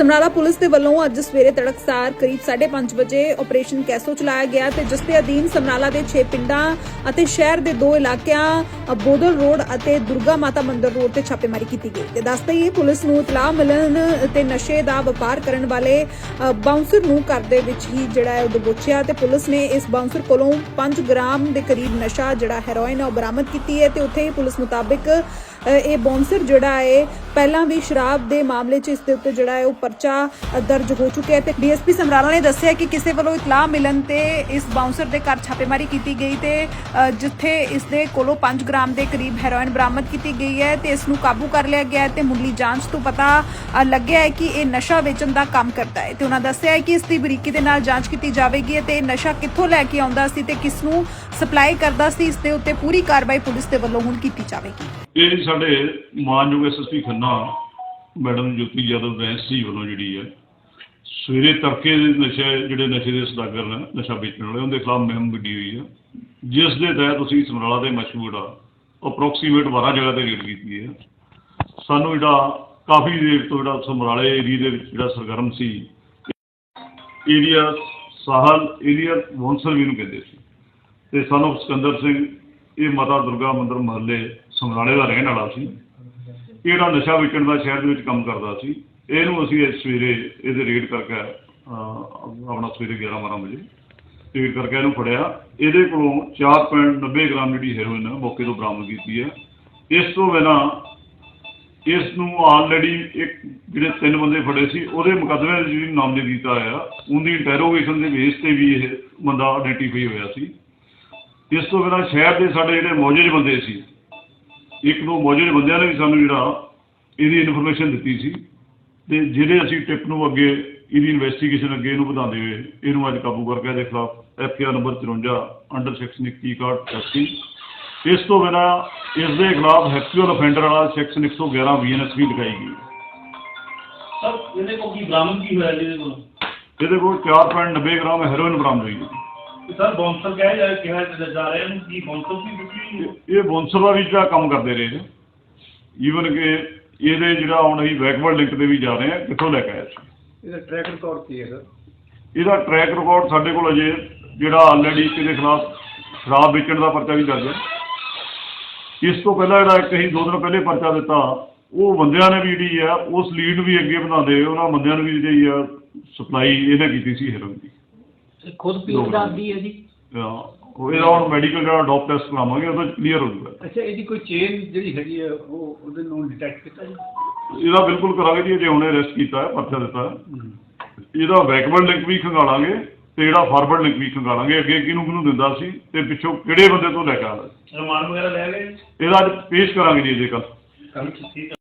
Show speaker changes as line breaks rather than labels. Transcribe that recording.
Samrala police ਦੇ ਵੱਲੋਂ ਅੱਜ ਸਵੇਰੇ ਤੜਕਸਾਰ ਕਰੀਬ 5:30 ਵਜੇ ਆਪਰੇਸ਼ਨ ਕੈਸੋ ਚਲਾਇਆ ਗਿਆ ਤੇ ਜਿਸ ਦੇ ਅਧੀਨ ਸਮਰਾਲਾ ਦੇ 6 ਪਿੰਡਾਂ ਅਤੇ ਸ਼ਹਿਰ ਦੇ ਦੋ ਇਲਾਕਿਆਂ ਬੋਦਲ ਰੋਡ ਅਤੇ ਦੁਰਗਾ ਮਾਤਾ ਮੰਦਿਰ ਰੋਡ ਤੇ ਛਾਪੇਮਾਰੀ ਕੀਤੀ ਗਈ। ਤੇ ਦੱਸਦੇ ਹੀ ਪੁਲਿਸ ਨੂੰ ਇਤਲਾਹ ਮਿਲਣ ਤੇ ਨਸ਼ੇ ਦਾ ਵਪਾਰ ਕਰਨ ਵਾਲੇ ਅ, ਬਾਉਂਸਰ ਨੂੰ ਘਰ ਦੇ ਵਿੱਚ ਹੀ ਜਿਹੜਾ ਹੈ ਉਹ ਦਬੋਚਿਆ ਤੇ ਪੁਲਿਸ ਨੇ ਇਸ ਬਾਉਂਸਰ ਕੋਲੋਂ 5 ਗ੍ਰਾਮ ਦੇ ਕਰੀਬ ਨਸ਼ਾ ਜਿਹੜਾ ਹੈਰੋਇਨ ਉਹ ਬਰਾਮਦ ਕੀਤੀ ਹੈ ਤੇ ਉੱਥੇ ਹੀ ਪੁਲਿਸ ਮੁਤਾਬਿਕ ਇਹ ਬੌਂਸਰ ਜਿਹੜਾ ਹੈ, ਪਹਿਲਾਂ ਵੀ ਸ਼ਰਾਬ ਦੇ ਮਾਮਲੇ 'ਚ ਇਸ ਦੇ ਉੱਤੇ ਜਿਹੜਾ ਹੈ, ਉਹ ਪਰਚਾ ਦਰਜ ਹੋ ਚੁੱਕਿਆ ਹੈ ਤੇ ਡੀਐਸਪੀ ਸਮਰਾਲਾ ਨੇ ਦੱਸਿਆ ਕਿ ਕਿਸੇ ਵੱਲੋਂ ਇਤਲਾਹ ਮਿਲਣ ਤੇ ਇਸ ਬਾਉਂਸਰ ਦੇ ਘਰ ਛਾਪੇਮਾਰੀ ਕੀਤੀ ਗਈ ਤੇ ਜਿੱਥੇ ਇਸ ਦੇ ਕੋਲੋਂ 5 ਗ੍ਰਾਮ ਦੇ ਕਰੀਬ ਹੈਰੋਇਨ ਬਰਾਮਦ ਕੀਤੀ ਗਈ ਹੈ ਤੇ ਇਸ ਨੂੰ ਕਾਬੂ ਕਰ ਲਿਆ ਗਿਆ ਹੈ ਤੇ ਮੁੱਢਲੀ ਜਾਂਚ ਤੋਂ ਪਤਾ ਲੱਗਿਆ ਹੈ ਕਿ ਇਹ ਨਸ਼ਾ ਵੇਚਣ ਦਾ ਕੰਮ ਕਰਦਾ ਹੈ ਤੇ ਉਹਨਾਂ ਦੱਸਿਆ ਹੈ ਕਿ ਇਸ ਦੀ ਬਰੀਕੀ ਦੇ ਨਾਲ ਜਾਂਚ ਕੀਤੀ ਜਾਵੇਗੀ ਤੇ ਇਹ ਨਸ਼ਾ ਕਿੱਥੋਂ ਲੈ ਕੇ ਆਉਂਦਾ ਸੀ ਤੇ ਕਿਸ ਨੂੰ ਸਪਲਾਈ ਕਰਦਾ ਸੀ, ਇਸ ਦੇ ਉੱਤੇ ਪੂਰੀ ਕਾਰਵਾਈ ਪੁਲਿਸ ਦੇ ਵੱਲੋਂ ਹੁਣ ਕੀਤੀ ਜਾਵੇਗੀ।
ਇਹ ਸਾਡੇ ਮਾਨਯੋਗ ਐਸਐਸਪੀ ਖੰਨਾ ਮੈਡਮ ਜੋਤੀ ਯਾਦਵ ਬੈਂਸ ਜੀ ਵੱਲੋਂ ਜਿਹੜੀ ਹੈ, ਸਵੇਰੇ ਤੜਕੇ ਦੇ ਨਸ਼ੇ, ਜਿਹੜੇ ਨਸ਼ੇ ਦੇ ਸਦਾਗਰ ਨੇ, ਨਸ਼ਾ ਵੇਚਣ ਵਾਲੇ, ਉਹਦੇ ਖਿਲਾਫ ਮੁਹਿੰਮ ਵਿੱਢੀ ਹੋਈ ਹੈ। ਜਿਸ ਦੇ ਤਹਿਤ ਅਸੀਂ ਸਮਰਾਲਾ ਦੇ ਮਸ਼ਹੂਰ ਆ ਅਪਰੋਕਸੀਮੇਟ 12 ਜਗ੍ਹਾ ਤੇ ਰੇਡ ਕੀਤੀ ਹੈ। ਸਾਨੂੰ ਜਿਹੜਾ ਕਾਫੀ ਦੇਰ ਤੋਂ ਜਿਹੜਾ ਸਮਰਾਲੇ ਏਰੀਆ ਦੇ ਵਿੱਚ ਜਿਹੜਾ ਸਰਗਰਮ ਸੀ, ਏਰੀਆ ਸਾਹਲ, ਏਰੀਆ ਵੌਂਸਲ ਵੀ ਨੂੰ ਕਹਿੰਦੇ ਸੀ। ਤੇ ਸਾਨੂੰ ਸਿਕੰਦਰ ਸਿੰਘ ਇਹ ਮਾਤਾ ਦੁਰਗਾ ਮੰਦਿਰ ਮਹੱਲੇ ਸਮਰਾਲੇ ਦਾ ਰਹਿਣ ਵਾਲਾ ਸੀ। ਇਹ ਨਸ਼ਾ ਵੇਚਣ ਦਾ ਸ਼ਹਿਰ ਦੇ ਵਿੱਚ ਕੰਮ ਕਰਦਾ ਸੀ। ਇਹਨੂੰ ਅਸੀਂ ਅੱਜ ਸਵੇਰੇ ਇਹਦੇ ਰੇਡ ਕਰਕੇ ਆਪਣਾ ਸਵੇਰੇ 11 12 ਵਜੇ ਰੇਡ ਕਰਕੇ ਇਹਨੂੰ ਫੜਿਆ। ਇਹਦੇ ਕੋਲੋਂ 4.90 ਗ੍ਰਾਮ ਜਿਹੜੀ ਹੈਰੋਇਨ ਮੌਕੇ ਤੋਂ ਬਰਾਮਦ ਕੀਤੀ ਹੈ। ਇਸ ਤੋਂ ਬਿਨਾਂ ਇਸ ਨੂੰ ਆਲਰੇਡੀ ਇੱਕ ਜਿਹੜੇ ਤਿੰਨ ਬੰਦੇ ਫੜੇ ਸੀ, ਉਹਦੇ ਮੁਕੱਦਮੇ ਦੇ ਜਿਹੜੀ ਨਾਮਜ਼ਦਗੀ ਕੀਤਾ ਆ ਉਹਦੀ ਇੰਟਰੋਗੇਸ਼ਨ ਦੇ ਬੇਸ ਤੇ ਵੀ ਇਹ ਬੰਦਾ ਆਇਡੈਂਟੀਫਾਈ ਹੋਇਆ ਸੀ। ਇਸ ਤੋਂ ਬਿਨਾਂ ਸ਼ਹਿਰ ਦੇ ਸਾਡੇ ਜਿਹੜੇ ਮੌਜੂਦ ਬੰਦੇ ਸੀ ਇੱਕ ਦੋ ਮੌਜੂਦ ਬੰਦਿਆਂ ਨੇ ਵੀ ਸਾਨੂੰ ਜਿਹੜਾ ਇਹਦੀ ਇਨਫੋਰਮੇਸ਼ਨ ਦਿੱਤੀ ਸੀ ਤੇ ਜਿਹੜੇ ਅਸੀਂ ਟਿਪ ਨੂੰ ਅੱਗੇ ਇਹਦੀ ਇਨਵੈਸਟੀਗੇਸ਼ਨ ਅੱਗੇ ਇਹਨੂੰ ਵਧਾਉਂਦੇ ਹੋਏ ਇਹਨੂੰ ਅੱਜ ਕਾਬੂ ਕਰਕੇ ਇਹਦੇ ਖਿਲਾਫ F R number 54 under section 21 ਕਾਰਡ ਐਸਟੀ ਇਸ ਤੋਂ ਬਿਨਾਂ ਇਸ ਦੇ ਖਿਲਾਫ ਹੈਕਚੁਅਲ ਅਫੈਂਡਰ ਵਾਲਾ ਸੈਕਸ਼ਨ 111 ਬੀਐਨਐਸ ਵੀ ਲਗਾਈ ਗਈ।
ਸਰ ਇਹਦੇ ਕੋਲ ਕੀ ਬਰਾਮਦ ਕੀ ਹੋਇਆ ਜਿਹਦੇ ਕੋਲ?
ਇਹਦੇ ਕੋਲ 4.90 ਗ੍ਰਾਮ ਹੈਰੋਇਨ ਬਰਾਮਦ ਹੋਈ ਹੈ।
ਸਰ ਬੌਂਸਰ ਕਹਿ ਜਾ ਕਿਹਾ ਜਾ ਰਿਹਾ ਇਹਨੂੰ ਕੀ ਬੌਂਸਰ ਸੀ ਤੁਸੀਂ
ਇਹ- ਬੌਂਸਰ ਦਾ ਵੀ ਜਿਹੜਾ ਕੰਮ ਕਰਦੇ ਰਹੇ ਨੇ। ਈਵਨ ਕਿ ਇਹਦੇ ਜਿਹੜਾ ਹੁਣ ਅਸੀਂ ਬੈਕਵਰਡ ਲਿੰਕ ਤੇ ਵੀ ਜਾ ਰਹੇ ਹਾਂ ਕਿੱਥੋਂ ਲੈ ਕੇ ਆਏ ਸੀ
ਇਹਦਾ ਟਰੈਕ ਰਿਕਾਰਡ ਕੀ ਹੈ ਸਰ?
ਇਹਦਾ ਟਰੈਕ ਰਿਕਾਰਡ ਸਾਡੇ ਕੋਲ ਅਜੇ ਜਿਹੜਾ ਆਲਰੇਡੀ ਇਹਦੇ ਖਿਲਾਫ ਸ਼ਰਾਬ ਵੇਚਣ ਦਾ ਪਰਚਾ ਵੀ ਦਰਜ ਹੈ ਇਸ ਤੋਂ ਪਹਿਲਾਂ ਜਿਹੜਾ ਇੱਕ ਅਸੀਂ ਦੋ ਦਿਨ ਪਹਿਲੇ ਪਰਚਾ ਦਿੱਤਾ ਉਹ ਬੰਦਿਆਂ ਨੇ ਵੀ ਜਿਹੜੀ ਆ ਉਸ ਲੀਡ ਨੂੰ ਵੀ ਅੱਗੇ ਵਧਾਉਂਦੇ ਹੋਏ ਉਹਨਾਂ ਬੰਦਿਆਂ ਨੂੰ ਵੀ ਜਿਹੜੀ ਆ ਸਪਲਾਈ ਇਹਨੇ ਕੀਤੀ ਸੀ ਹੈਰੋਇਨ ਦੀ।
ਖੁਦ ਪੀਣ ਕਰਦੀ ਹੈ ਜੀ।
ਉਹ ਇਹਦਾ ਹੁਣ ਮੈਡੀਕਲ ਜਿਹੜਾ ਡੋਪ ਟੈਸਟ ਕਰਾਵਾਂਗੇ ਉਹਦਾ ਕਲੀਅਰ ਹੋ ਜਾਊਗਾ।
ਅੱਛਾ ਇਹਦੀ ਕੋਈ ਚੇਨ ਜਿਹੜੀ ਹੈਗੀ ਹੈ ਉਹ ਉਹਦੇ ਨੂੰ ਡਿਟੈਕਟ ਕੀਤਾ ਜੀ?
ਇਹਦਾ ਬਿਲਕੁਲ ਕਰਾਂਗੇ ਜੀ ਜੇ ਹੁਣੇ ਅਰੈਸਟ ਕੀਤਾ ਹੈ ਪਰਚਾ ਦਿੱਤਾ ਹੈ। ਇਹਦਾ ਬੈਕਵਰਡ ਲਿੰਕ ਵੀ ਖੰਗਾਲਾਂਗੇ ਤੇ ਜਿਹੜਾ ਫਾਰਵਰਡ ਲਿੰਕ ਵੀ ਖੰਗਾਲਾਂਗੇ ਅੱਗੇ ਕਿਹਨੂੰ ਕਿਹਨੂੰ ਦਿੰਦਾ ਸੀ ਤੇ ਪਿੱਛੋਂ ਕਿਹੜੇ ਬੰਦੇ ਤੋਂ ਲੈ ਕੇ ਆਉਂਦਾ ਸੀ।
ਰਿਮਾਂਡ ਵਗੈਰਾ ਲੈ ਗਏ?
ਇਹਦਾ ਅੱਜ ਪੇਸ਼ ਕਰਾਂਗੇ ਜੀ ਇਹਦੇ ਕੱਲ
ਕੱਲ
ਠੀਕ ਹੈ